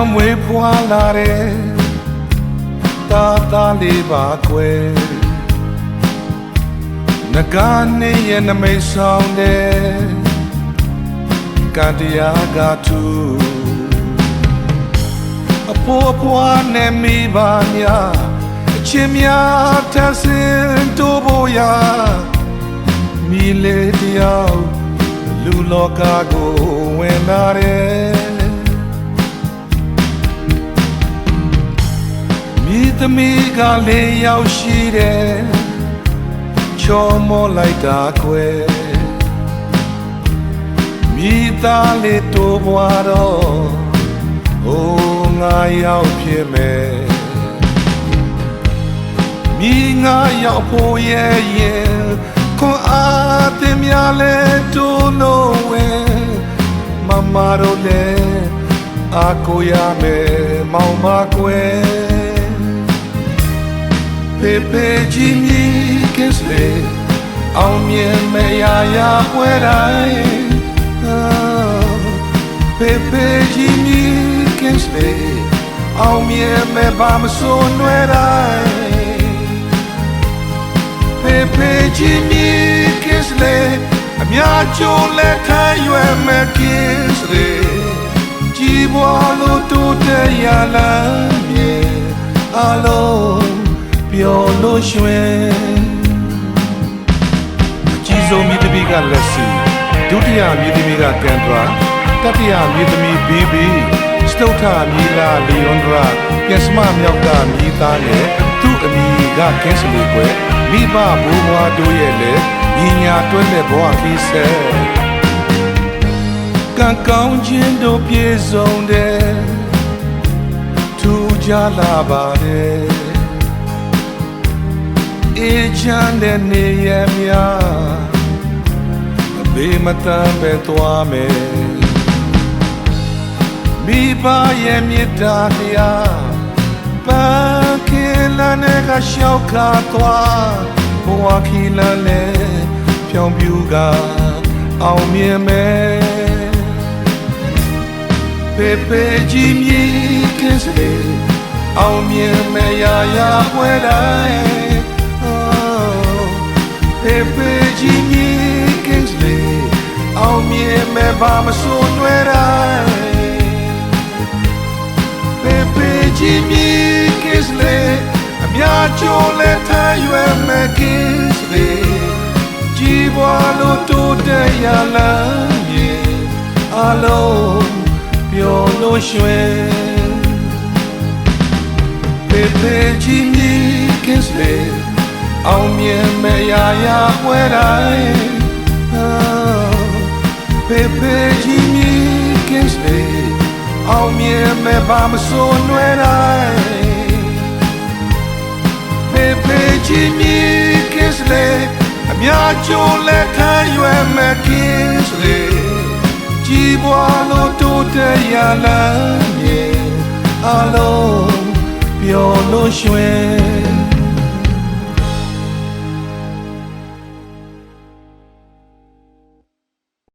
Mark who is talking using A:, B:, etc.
A: ယောက်မွေးဖွာလာတယ်တာသားလေးပါကွယ်ငကနေရဲ့နမိတ်ဆောင်တယ်ကံတရားကသူအဖိုးအဖွားနဲ့မိပါများအချင်းများထဆင်တိုးဖို့ရာမိလေးတယောက်လူလောကကိုဝင်လာတယ် မိသမီးကလေးရောက်ရှိတယ်ချောမောလိုက်တာကွယ်မိသားလေးတိုးဘွားတော့ဟိုငါရောက်ဖြစ်မယ်မိငါရောက်ဖို့ရဲ့ရင်ခွန်အားတင်များလဲတိုးလို့ဝင်မမတို့လည်းအာကိုရမယ်မောင်မကွယ် ပေပေကြီးမြီကစ်လေအောင်မြင်မရရပွဲတိုင်းပေပေကြီးမြီကစ်လေအောင်မြင်မပါမစိုးနွယ်တိုင်းပေပေကြီးမြီကစ်လေအများကျိုးလက်ခံရွယ်မဲ့ကစ်လေကြည်ပွားလို့တိုးတက်ရလာမြေအလုံး ပျော်လို့ရွှင်အကြီးဆုံးမြစ်သမီးကလက်စီဒုတိယမြစ်သမီးကကန်ဒရာတတိယမြစ်သမီးဘီဘီစတုထမြီလာလီယွန်ဒရာပြန်စမမြောက်ကမြီသားနဲ့သူ့အမိကကင်းစလီကွယ်မိဘဘိုးဘွားတို့ရဲ့လေညီညာတွဲတဲ့ဘဝခီးဆဲကံကောင်းခြင်းတို့ပြေဆုံးတဲ့ထူကြလာပါတယ် အေးချမ်းတဲ့နေရများအဘေးမတမ်းပဲသွားမယ်မိဘရဲ့မေတ္တာတရားပန်းခေလန်းနဲ့ကရှောက်ခါသွားဘဝခီလန်းနဲ့ဖြောင်းပြူကအောင်မြင်မယ်ပေပေကြီးမြည်ကင်းစလေအောင်မြင်မယ်ရာရာပွဲတိုင်း ကြီးမြည်ကင်းစလေအောင်မြင်မဲ့ပါမစိုးနွယ်တိုင်းပေပေကြီးမြည်ကင်းစလေအများကျိုးလက်ထရွယ်မဲ့ကင်းစလေကြီးပွားလို့တိုးတက်ရလာမြေအလုံးပျော်လို့ရွှင်ပေပေကြီးမြည်ကင်းစလေ အောင်မြင်မဲ့ရာရာပွဲတိုင်းပေပေကြီးမြည်ကင်းစလေအောင်မြင်မဲ့ပါမစိုးနွယ်တိုင်းပေပေကြီးမြည်ကင်းစလေအများကျိုးလက်ခံရွယ်မဲ့ကင်းစလေကြီးပွားလို့တိုးတက်ရလာမြေအလုံးပျော်လို့ရွှင်